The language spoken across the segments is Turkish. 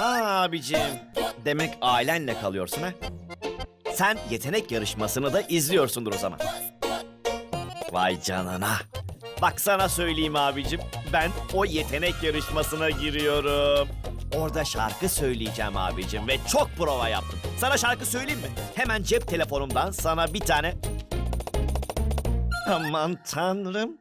Aa abicim. Demek ailenle kalıyorsun ha? Sen yetenek yarışmasını da izliyorsundur o zaman. Vay canına. Bak sana söyleyeyim abicim. Ben o yetenek yarışmasına giriyorum. Orada şarkı söyleyeceğim abicim ve çok prova yaptım. Sana şarkı söyleyeyim mi? Hemen cep telefonumdan sana bir tane... Aman tanrım.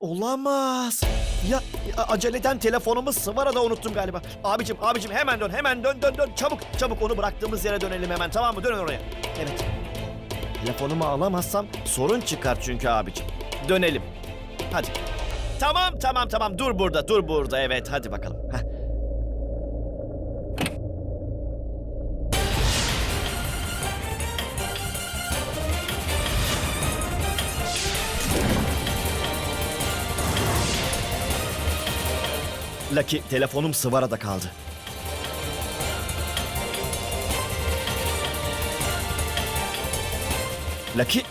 Olamaz. Ya, aceleden telefonumu Sıvara'da unuttum galiba. Abicim, abicim hemen dön, hemen dön, dön, dön. Çabuk, çabuk onu bıraktığımız yere dönelim hemen tamam mı? Dönün oraya. Evet. Telefonumu alamazsam sorun çıkar çünkü abicim. Dönelim. Hadi. Tamam, tamam, tamam. Dur burada, dur burada. Evet, hadi bakalım. Lucky, telefonum Sıvara'da kaldı. Lucky.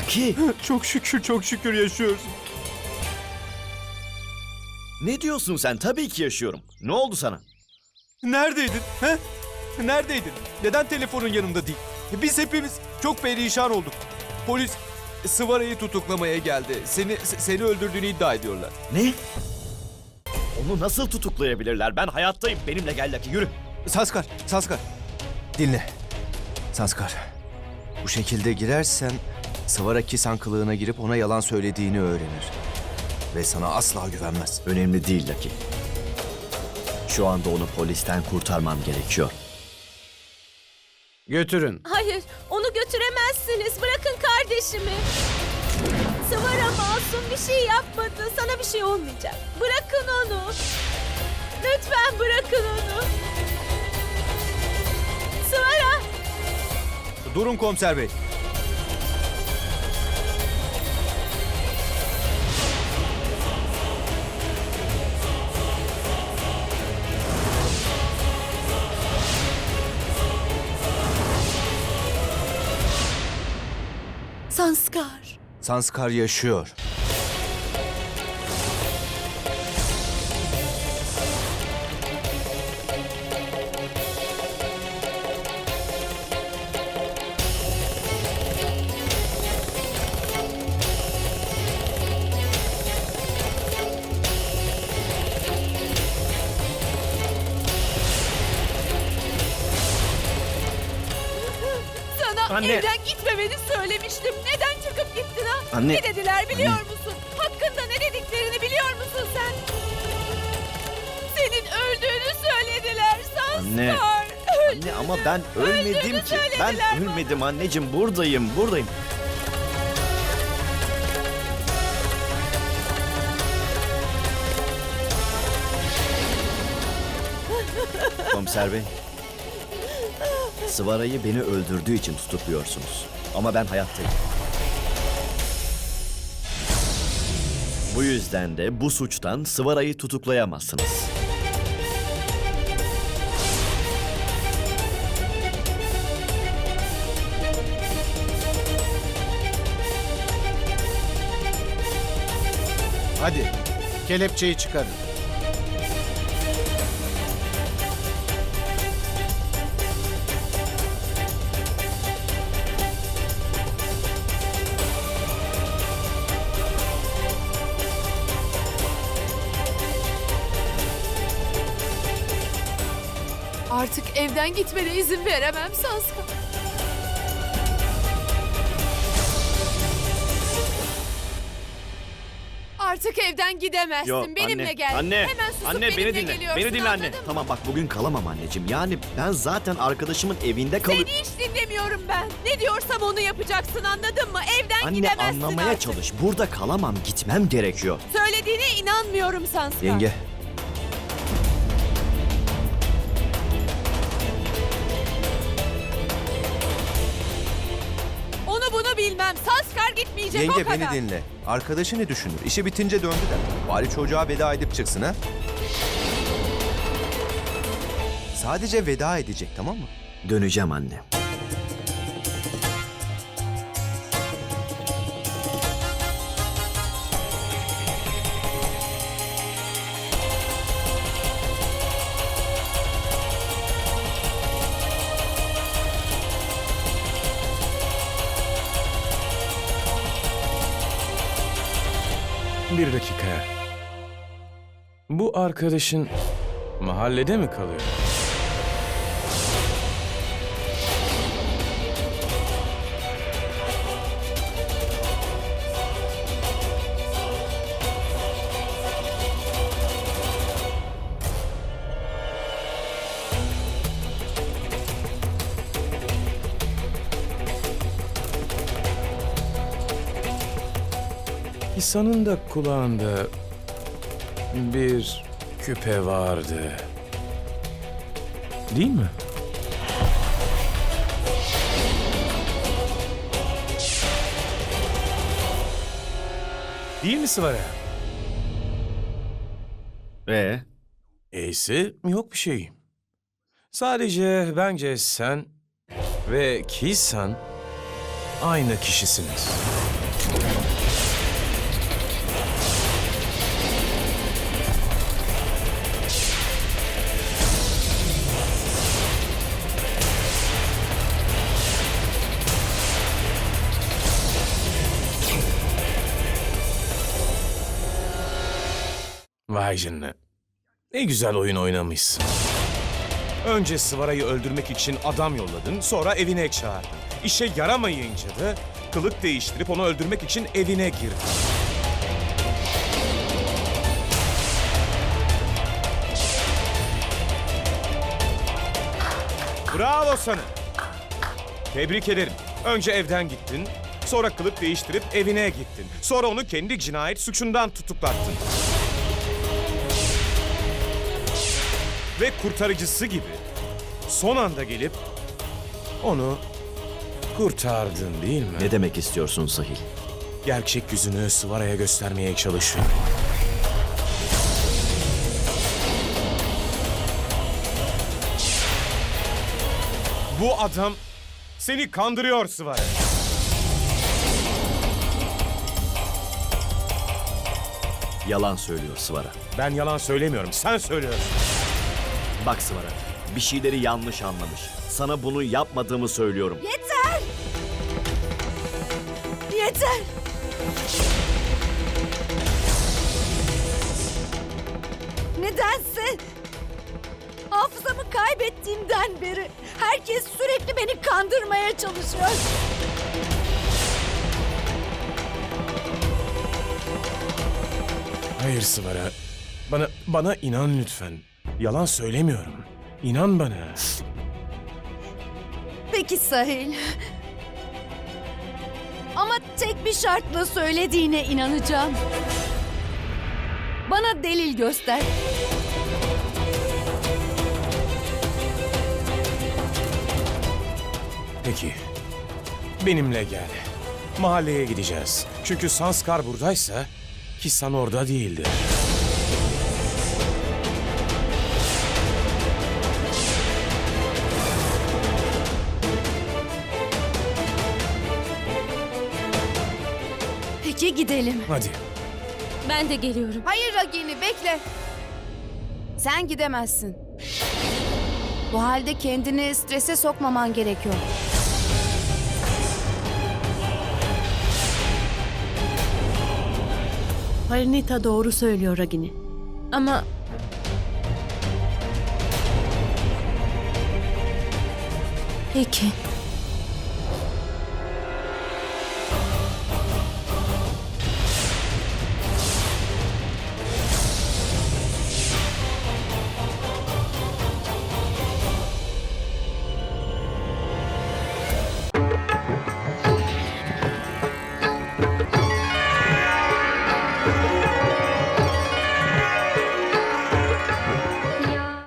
Lucky. Çok şükür çok şükür yaşıyorsun. Ne diyorsun sen? Tabii ki yaşıyorum. Ne oldu sana? Neredeydin? He? Neredeydin? Neden telefonun yanında değil? Biz hepimiz çok perişan olduk. Polis Sıvara'yı tutuklamaya geldi. Seni se- seni öldürdüğünü iddia ediyorlar. Ne? Onu nasıl tutuklayabilirler? Ben hayattayım. Benimle gel Lucky. Yürü. Saskar, Saskar. Dinle. Saskar. Bu şekilde girersen Sıvara Kisan kılığına girip ona yalan söylediğini öğrenir. Ve sana asla güvenmez. Önemli değil Lucky. Şu anda onu polisten kurtarmam gerekiyor. Götürün. Hayır, onu götüremezsiniz. Bırakın kardeşimi. Sıvara masum bir şey yapmadı. Sana bir şey olmayacak. Bırakın onu. Lütfen bırakın onu. Sıvara! Durun komiser bey. Sanskar. Sanskar yaşıyor. Anne. evden gitmemeni söylemiştim. Neden çıkıp gittin ha? Anne. Ne dediler biliyor Anne. musun? Hakkında ne dediklerini biliyor musun sen? Senin öldüğünü söylediler Sanskar. Anne. Anne ama ben ölmedim Öldüğünü ki. Ben söylediler bana. ölmedim anneciğim. Buradayım, buradayım. Komiser bey. Sıvara'yı beni öldürdüğü için tutukluyorsunuz. Ama ben hayattayım. Bu yüzden de bu suçtan Sıvara'yı tutuklayamazsınız. Hadi. Kelepçeyi çıkarın. Artık evden gitmene izin veremem Sanskar. Artık evden gidemezsin. Yok, Benimle anne, gel. Anne, Hemen susup anne benimle beni dinle. geliyorsun. Beni dinle anne. anladın mı? Tamam bak bugün kalamam anneciğim. Yani ben zaten arkadaşımın evinde kalıyorum. Seni hiç dinlemiyorum ben. Ne diyorsam onu yapacaksın anladın mı? Evden Anne gidemezsin anlamaya artık. çalış. Burada kalamam. Gitmem gerekiyor. Söylediğine inanmıyorum Sanskar. Yenge, bilmem. Sanskar gitmeyecek o yenge kadar. beni dinle. Arkadaşı ne düşünür? İşi bitince döndü de. Bari çocuğa veda edip çıksın ha. Sadece veda edecek tamam mı? Döneceğim anne. Bir dakika. Bu arkadaşın mahallede mi kalıyor? İhsan'ın da kulağında bir küpe vardı. Değil mi? Değil mi Sıvara? Ee? Eysi yok bir şey. Sadece bence sen ve Kisan aynı kişisiniz. Canına. Ne güzel oyun oynamışsın. Önce Sıvara'yı öldürmek için adam yolladın, sonra evine çağırdın. İşe yaramayınca da kılık değiştirip onu öldürmek için evine girdin. Bravo sana. Tebrik ederim. Önce evden gittin, sonra kılık değiştirip evine gittin. Sonra onu kendi cinayet suçundan tutuklattın. Ve kurtarıcısı gibi son anda gelip onu kurtardın değil mi? Ne demek istiyorsun Sahil? Gerçek yüzünü Sıvara'ya göstermeye çalışıyor. Bu adam seni kandırıyor Sıvara. Yalan söylüyor Sıvara. Ben yalan söylemiyorum, sen söylüyorsun. Bak Sıvara, bir şeyleri yanlış anlamış. Sana bunu yapmadığımı söylüyorum. Yeter! Yeter! Nedense hafızamı kaybettiğimden beri herkes sürekli beni kandırmaya çalışıyor. Hayır Sıvara. Bana, bana inan lütfen. Yalan söylemiyorum. İnan bana. Peki Sahil. Ama tek bir şartla söylediğine inanacağım. Bana delil göster. Peki. Benimle gel. Mahalleye gideceğiz. Çünkü Sanskar buradaysa Kisan orada değildir. Peki gidelim. Hadi. Ben de geliyorum. Hayır Ragini bekle. Sen gidemezsin. Bu halde kendini strese sokmaman gerekiyor. Harinita doğru söylüyor Ragini. Ama Peki.